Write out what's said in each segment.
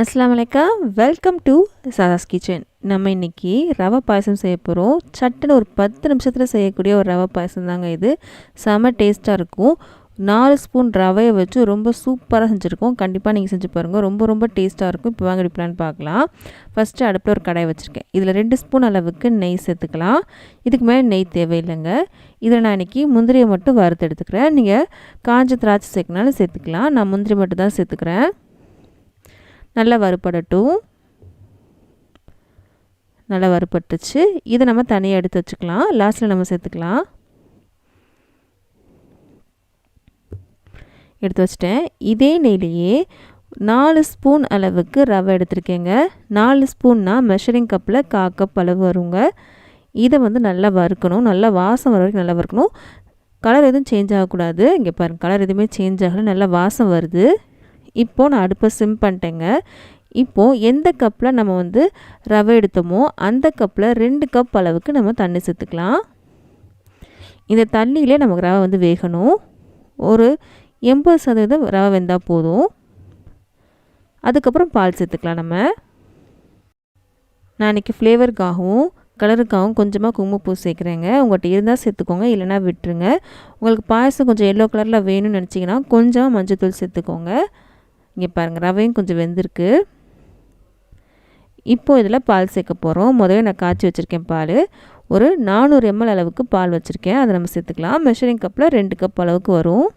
அஸ்லாம் வலைக்கம் welcome to Sadha's kitchen நம்ம இன்றைக்கி ரவை பாயசம் செய்ய போகிறோம் சட்டுன்னு ஒரு பத்து நிமிஷத்தில் செய்யக்கூடிய ஒரு ரவை பாயசம் தாங்க இது. செம டேஸ்ட்டாக இருக்கும். நாலு ஸ்பூன் ரவையை வச்சு ரொம்ப சூப்பராக செஞ்சுருக்கோம். கண்டிப்பாக நீங்கள் செஞ்சு பாருங்கள் ரொம்ப ரொம்ப டேஸ்ட்டாக இருக்கும். இப்போ வாங்க பிளான் பார்க்கலாம். ஃபஸ்ட்டு அடுப்பில் ஒரு கடாய் வச்சுருக்கேன். இதில் ரெண்டு ஸ்பூன் அளவுக்கு நெய் சேர்த்துக்கலாம். இதுக்கு மேலே நெய் தேவையில்லைங்க. இதில் நான் இன்றைக்கி முந்திரியை மட்டும் வறுத்து எடுத்துக்கிறேன். நீங்கள் காஞ்ச திராட்சை சேர்க்கனாலும் சேர்த்துக்கலாம். நான் முந்திரி மட்டும் தான் சேர்த்துக்கிறேன். நல்லா வறுப்படட்டும் நல்லா வறுப்பட்டுச்சு இதை நம்ம தனியாக எடுத்து வச்சுக்கலாம். லாஸ்ட்டில் நம்ம சேர்த்துக்கலாம். எடுத்து வச்சிட்டேன். இதே நெய்லேயே நாலு ஸ்பூன் அளவுக்கு ரவை எடுத்திருக்கேங்க. நாலு ஸ்பூன்னா மெஷரிங் கப்பில் கா கப் அளவு வருங்க. இதை வந்து நல்லா வறுக்கணும். நல்லா வாசம் வர வரைக்கும் நல்லா வறுக்கணும். கலர் எதுவும் சேஞ்ச் ஆகக்கூடாது. இங்கே பாருங்கள் கலர் எதுவுமே சேஞ்ச் ஆகலை. நல்லா வாசம் வருது. இப்போது நான் அடுப்பை சிம் பண்ணிட்டேங்க. இப்போது எந்த கப்பில் நம்ம வந்து ரவை எடுத்தோமோ அந்த கப்பில் ரெண்டு கப் அளவுக்கு நம்ம தண்ணி சேர்த்துக்கலாம். இந்த தண்ணியிலே நமக்கு ரவை வந்து வேகணும். ஒரு எண்பது சதவீதம் ரவை வெந்தால் போதும். அதுக்கப்புறம் பால் சேர்த்துக்கலாம் நம்ம. நான் இன்றைக்கி ஃப்ளேவருக்காகவும் கலருக்காகவும் கொஞ்சமாக குங்குமப்பூ சேர்க்குறேங்க. உங்கள்கிட்ட இருந்தால் சேர்த்துக்கோங்க இல்லைனா விட்டுருங்க. உங்களுக்கு பாயசம் கொஞ்சம் எல்லோ கலரில் வேணும்னு நினச்சிங்கன்னா கொஞ்சமாக மஞ்சள் தூள் சேர்த்துக்கோங்க. இங்கே பாருங்கள் ரவையும் கொஞ்சம் வெந்திருக்கு. இப்போது இதில் பால் சேர்க்க போகிறோம் முதல்ல நான் காய்ச்சி வச்சுருக்கேன் பால். ஒரு நானூறு எம்எல் அளவுக்கு பால் வச்சுருக்கேன். அதை நம்ம சேர்த்துக்கலாம். மெஷரிங் கப்பில் ரெண்டு கப் அளவுக்கு வரும்.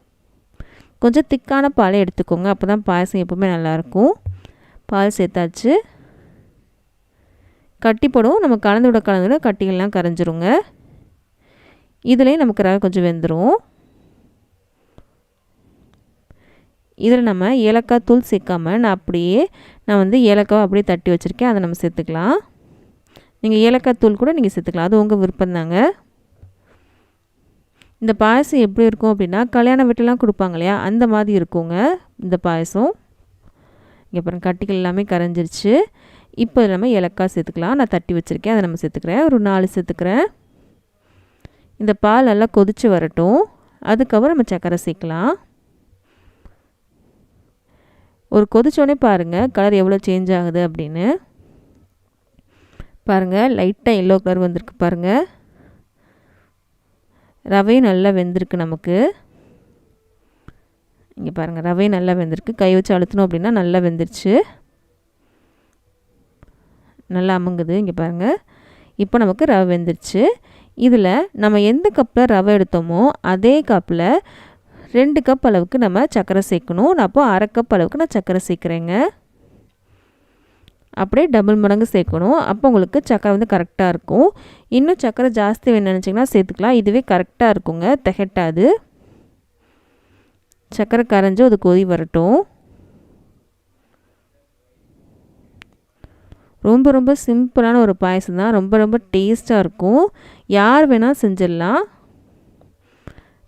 கொஞ்சம் திக்கான பாலை எடுத்துக்கோங்க. அப்போ தான் பாயசம் எப்போவுமே நல்லாயிருக்கும் பால் சேர்த்தாச்சு. கட்டிப்படும் நம்ம கலந்து விட கலந்து விட கட்டிகள்லாம் கரைஞ்சிருங்க. இதுலேயும் நமக்கு ரவை கொஞ்சம் வெந்துடும் இதில் நம்ம ஏலக்காய் தூள் சேர்க்காம நான் அப்படியே நான் வந்து ஏலக்காய் அப்படியே தட்டி வச்சுருக்கேன். அதை நம்ம சேர்த்துக்கலாம். நீங்கள் ஏலக்காய் தூள் கூட நீங்கள் சேர்த்துக்கலாம். அது உங்கள் விருப்பம் தாங்க. இந்த பாயசம் எப்படி இருக்கும் அப்படின்னா கல்யாண வீட்டிலாம் கொடுப்பாங்க இல்லையா? அந்த மாதிரி இருக்குங்க இந்த பாயசம். இங்கே அப்புறம் கட்டிகள் எல்லாமே கரைஞ்சிருச்சு. இப்போ நம்ம ஏலக்காய் சேர்த்துக்கலாம். நான் தட்டி வச்சுருக்கேன். அதை நம்ம சேர்த்துக்கிறேன். ஒரு நாலு சேர்த்துக்கிறேன். இந்த பால் நல்லா கொதித்து வரட்டும். அதுக்கப்புறம் நம்ம சர்க்கரை சேர்க்கலாம். ஒரு கொதிச்சோடனே பாருங்கள் கலர் எவ்வளோ சேஞ்ச் ஆகுது அப்படின்னு. பாருங்கள் லைட்டாக எல்லோ கலர் வந்திருக்கு பாருங்கள் ரவையும் நல்லா வெந்திருக்கு நமக்கு. இங்கே பாருங்கள் ரவையும் நல்லா வெந்திருக்கு. கை வச்சு அழுத்தணும் அப்படின்னா நல்லா வெந்துருச்சு. நல்லா அமுங்குது இங்கே பாருங்கள் இப்போ நமக்கு ரவை வெந்துருச்சு. இதில் நம்ம எந்த கப்பில் ரவை எடுத்தோமோ அதே கப்பில் ரெண்டு கப் அளவுக்கு நம்ம சர்க்கரை சேர்க்கணும். நான் அப்போ அரை கப் அளவுக்கு நான் சர்க்கரை சேர்க்குறேங்க. அப்படியே டபுள் மடங்கு சேர்க்கணும். அப்போ உங்களுக்கு சக்கரை வந்து கரெக்டாக இருக்கும். இன்னும் சக்கரை ஜாஸ்தி வேணும் நினச்சிங்கன்னா சேர்த்துக்கலாம். இதுவே கரெக்டாக இருக்குங்க. திகட்டாது. சக்கரை கரைஞ்சி அது கொதி வரட்டும். ரொம்ப ரொம்ப சிம்பிளான ஒரு பாயசம் தான் ரொம்ப ரொம்ப டேஸ்ட்டாக இருக்கும். யார் வேணால் செஞ்சிடலாம்.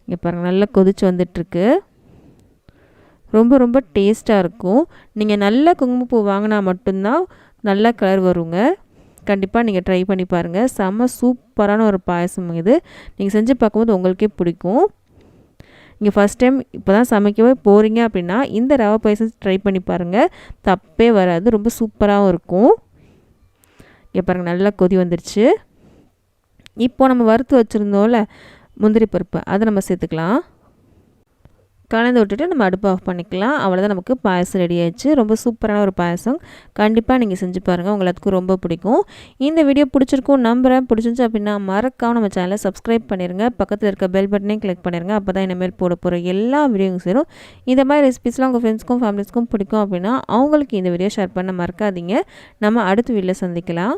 இங்கே பாருங்கள் நல்லா கொதிச்சு வந்துட்டுருக்கு. ரொம்ப ரொம்ப டேஸ்ட்டாக இருக்கும். நீங்கள் நல்ல குங்குமப்பூ வாங்கினா மட்டும்தான் நல்ல கலர் வருங்க. கண்டிப்பாக நீங்கள் ட்ரை பண்ணி பாருங்கள் செம்ம சூப்பரான ஒரு பாயசம் இது. நீங்கள் செஞ்சு பார்க்கும்போது உங்களுக்கே பிடிக்கும். நீங்கள் ஃபஸ்ட் டைம் இப்போ தான் சமைக்கவே போகிறீங்க அப்படின்னா இந்த ரவை பாயசம் ட்ரை பண்ணி பாருங்கள் தப்பே வராது. ரொம்ப சூப்பராகவும் இருக்கும். இங்கே பாருங்கள் நல்லா கொதி வந்துருச்சு. இப்போது நம்ம வறுத்து வச்சுருந்தோம்ல முந்திரி பருப்பு அதை நம்ம சேர்த்துக்கலாம். கலந்து விட்டுட்டு நம்ம அடுப்பு ஆஃப் பண்ணிக்கலாம். அவ்வளோதான் நமக்கு பாயசம் ரெடி ஆயிடுச்சு. ரொம்ப சூப்பரான ஒரு பாயசம். கண்டிப்பாக நீங்கள் செஞ்சு பாருங்கள் உங்களுக்கு ரொம்ப பிடிக்கும். இந்த வீடியோ பிடிச்சிருக்கும் நம்புகிறேன் பிடிச்சிருந்துச்சு அப்படின்னா மறக்காமல் நம்ம சேனலை சப்ஸ்கிரைப் பண்ணிடுங்க பக்கத்தில் இருக்க பெல் பட்டனையும் கிளிக் பண்ணிடுங்க அப்போ தான் இனிமேல் போட போகிற எல்லா வீடியோவும் சேரும். இந்த மாதிரி ரெசிபிஸ்லாம் உங்கள் ஃப்ரெண்ட்ஸ்க்கும் ஃபேமிலிஸ்க்கும் பிடிக்கும் அப்படின்னா அவங்களுக்கு இந்த வீடியோ ஷேர் பண்ண மறக்காதீங்க. நம்ம அடுத்த வீடியோவில் சந்திக்கலாம்.